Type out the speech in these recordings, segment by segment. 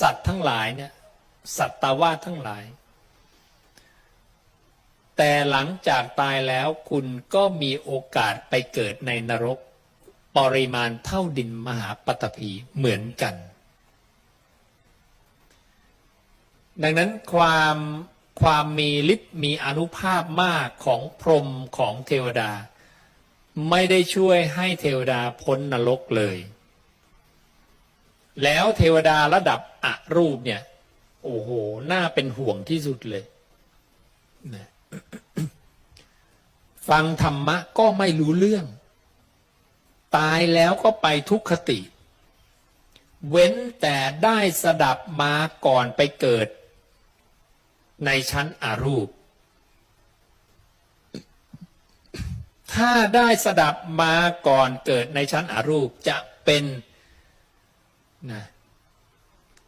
สัตว์ทั้งหลายเนี่ยสัตตาวาสทั้งหลาย แต่หลังจากตายแล้วคุณก็มีโอกาสไปเกิดในนรก ปริมาณเท่าดินมหาปฐพีเหมือนกัน ดังนั้นความความมีฤทธิ์มีอนุภาพมากของพรหมของเทวดา ไม่ได้ช่วยให้เทวดาพ้นนรกเลย แล้วเทวดาระดับอรูปเนี่ย โอ้โห น่าเป็นห่วงที่สุดเลยนะฟังธรรมะก็ไม่รู้เรื่อง ตายแล้วก็ไปทุกขติ เว้นแต่ได้สดับมาก่อนไปเกิด ในชั้นอารูป ถ้าได้สดับมาก่อนเกิดในชั้นอารูปจะเป็น นะ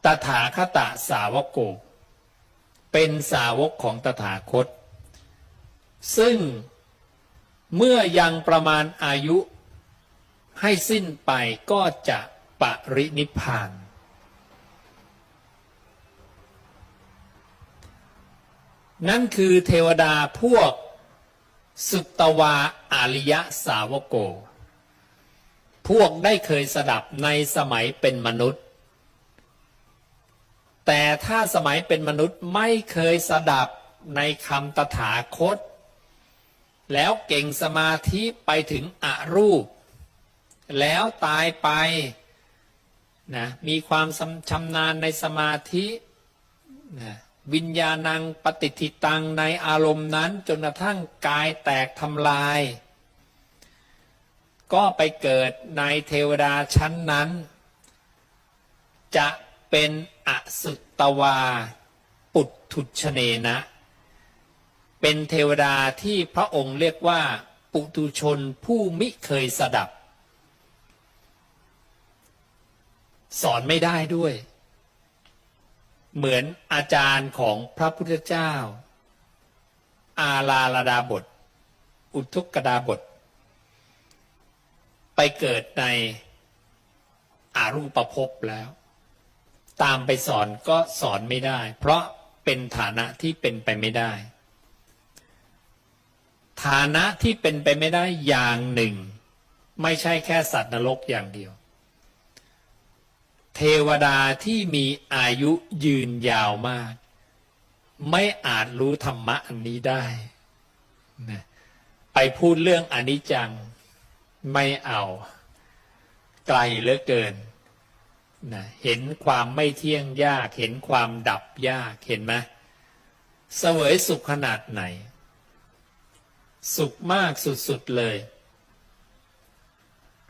ตถาคตสาวกโก เป็นสาวกของตถาคต ซึ่งเมื่อยังประมาณอายุให้สิ้นไปก็จะปรินิพพาน นั่นคือเทวดาพวกสุตวาอาริยสาวโก พวกได้เคยสดับในสมัยเป็นมนุษย์ แต่ถ้าสมัยเป็นมนุษย์ไม่เคยสดับในคำตถาคต แล้วเก่งสมาธิไปถึงอรูป แล้วตายไปนะมีความชำนาญในสมาธินะวิญญาณังปฏิทิตังในอารมณ์นั้นจนกระทั่งกายแตกทำลาย ก็ไปเกิดในเทวดาชั้นนั้น จะเป็นอสุตวา ปุตถุชเนนะ เป็นเทวดาที่พระองค์เรียกว่า ปุตุชนผู้มิเคยสดับ สอนไม่ได้ด้วย เหมือนอาจารย์ของพระพุทธเจ้า อาลาลดาบท อุทุกกดาบท ไปเกิดในอารูปภพแล้ว ตามไปสอนก็สอนไม่ได้ เพราะเป็นฐานะที่เป็นไปไม่ได้ ฐานะที่เป็นไปไม่ได้อย่างหนึ่ง ไม่ใช่แค่สัตว์นรกอย่างเดียว เทวดาที่มีอายุยืนยาวมาก ไม่อาจรู้ธรรมะอันนี้ได้นะไปพูดเรื่องอนิจจัง ไม่เอา ไกลเหลือเกินนะเห็นความไม่เที่ยงยาก เห็นความดับยากเห็นไหมเสวยสุขขนาดไหน สุขมากสุดๆเลย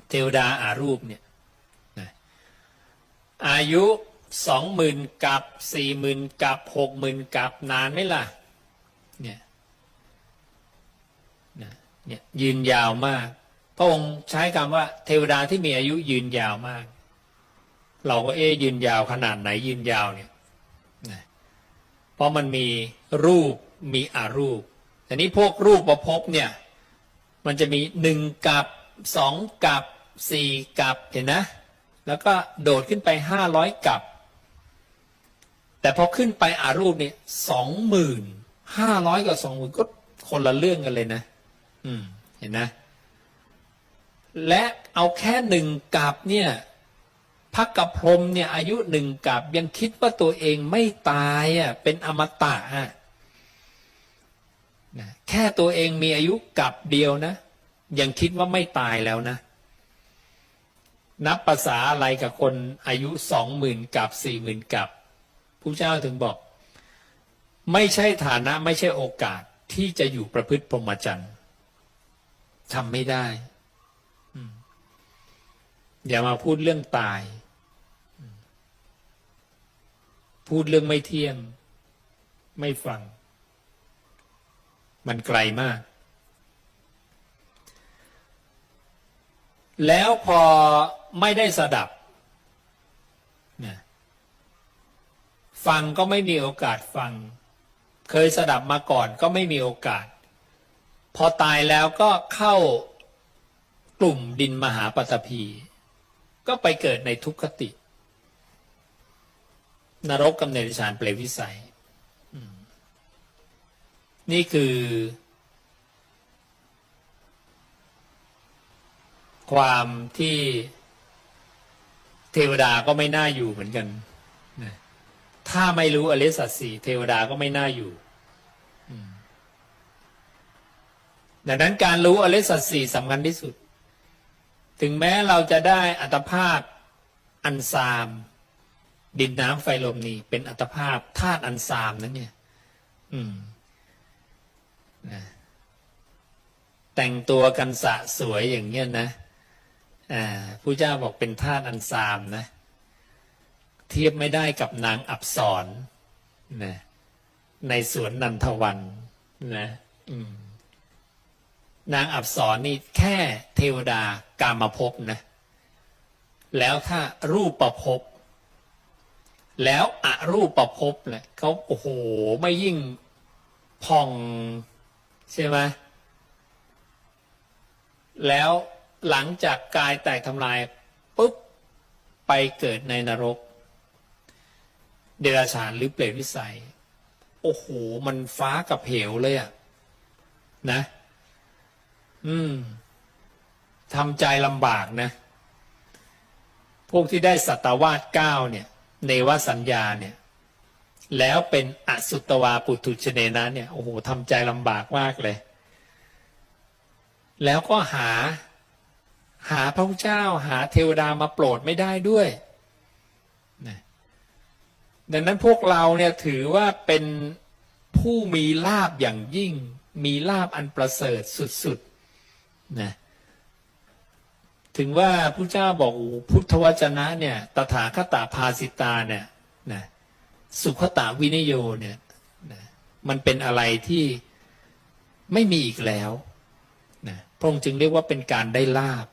เทวดาอารูปเนี่ยนะอายุสองหมื่นกับสี่หมื่นกับหกหมื่นกับนานไหมล่ะเนี่ยนะเนี่ยยืนยาวมาก พระองค์ใช้คำว่า เทวดาที่มีอายุยืนยาวมาก เราก็เอ๊ยืนยาวขนาดไหนยืนยาวเนี่ยเพราะมันมีรูปมีอารูปแต่นี้พวกรูปประพบเนี่ย มันจะมีหนึ่งกับสองกับสี่กับเห็นนะ แล้วก็โดดขึ้นไปห้าร้อยกับ แต่พอขึ้นไปอารูปเนี่ยสองหมื่นห้าร้อยกับสองหมื่นก็คนละเรื่องกันเลยนะ อืม เห็นนะ และเอาแค่หนึ่งกับเนี่ยพักกับพรมเนี่ยอายุหนึ่งกับยังคิดว่าตัวเองไม่ตายอะเป็นอมตะอะนะแค่ตัวเองมีอายุกับเดียวนะ ยังคิดว่าไม่ตายแล้วนะ นับภาษาอะไรกับคนอายุสองหมื่นกับสี่หมื่นกับผู้เจ้าถึงบอก ไม่ใช่ฐานะไม่ใช่โอกาสที่จะอยู่ประพฤติพรหมจรรย์ทำไม่ได้ อย่ามาพูดเรื่องตาย พูดเรื่องไม่เที่ยง ไม่ฟัง มันไกลมาก แล้วพอไม่ได้สดับนะฟังก็ไม่มีโอกาสฟัง เคยสดับมาก่อนก็ไม่มีโอกาส พอตายแล้วก็เข้ากลุ่มดินมหาปฐพี ก็ไปเกิดในทุกขติ นรกกำเนิดฌานเปรตวิสัย นี่คือ ความที่เทวดาก็ไม่น่าอยู่เหมือนกันนะถ้าไม่รู้อริสัจสี่เทวดาก็ไม่น่าอยู่ดังนั้นการรู้อริสัจสี่สำคัญที่สุด ถึงแม้เราจะได้อัตภาพอันซาม ดินน้ำไฟลมนี่เป็นอัตภาพธาตุอันซามนั้นเนี่ย อืมนะแต่งตัวกันสะสวยอย่างเงี้ยนะอ่าผู้เจ้าบอกเป็นธาตุอันซามนะ เทียบไม่ได้กับนางอับสรนะในสวนนันทวันนะ อืม นางอับสรนี่แค่เทวดากามภพนะ แล้วถ้ารูปประภพแล้วอรูปประภพเนี่ยเขาโอ้โหไม่ยิ่งพองใช่ไหมแล้วหลังจากกายแตกทำลายปุ๊บไปเกิดในนรก เดรัจฉานหรือเปรตวิสัย โอ้โห มันฟ้ากับเหวเลยอะนะ อืมทำใจลำบากนะ พวกที่ได้สัตวาสเก้าเนี่ย เนวสัญญาเนี่ย แล้วเป็นอสุตวาปุถุชเนนะเนี่ยโอ้โหทำใจลำบากมากเลย แล้วก็หา หาพระพุทธเจ้า หาเทวดามาโปรดไม่ได้ด้วยนะดังนั้นพวกเราเนี่ยถือว่าเป็นผู้มีลาบอย่างยิ่ง มีลาบอันประเสริฐสุดๆ นะถึงว่าพระเจ้าบอกอ้พุทธวจนะเนี่ยตถาคตาภาสิตาเนี่ยนะสุขตาวินโยเนี่ยนะมันเป็นอะไรที่ไม่มีอีกแล้วนะพระองค์จึงเรียกว่าเป็นการได้ลาบ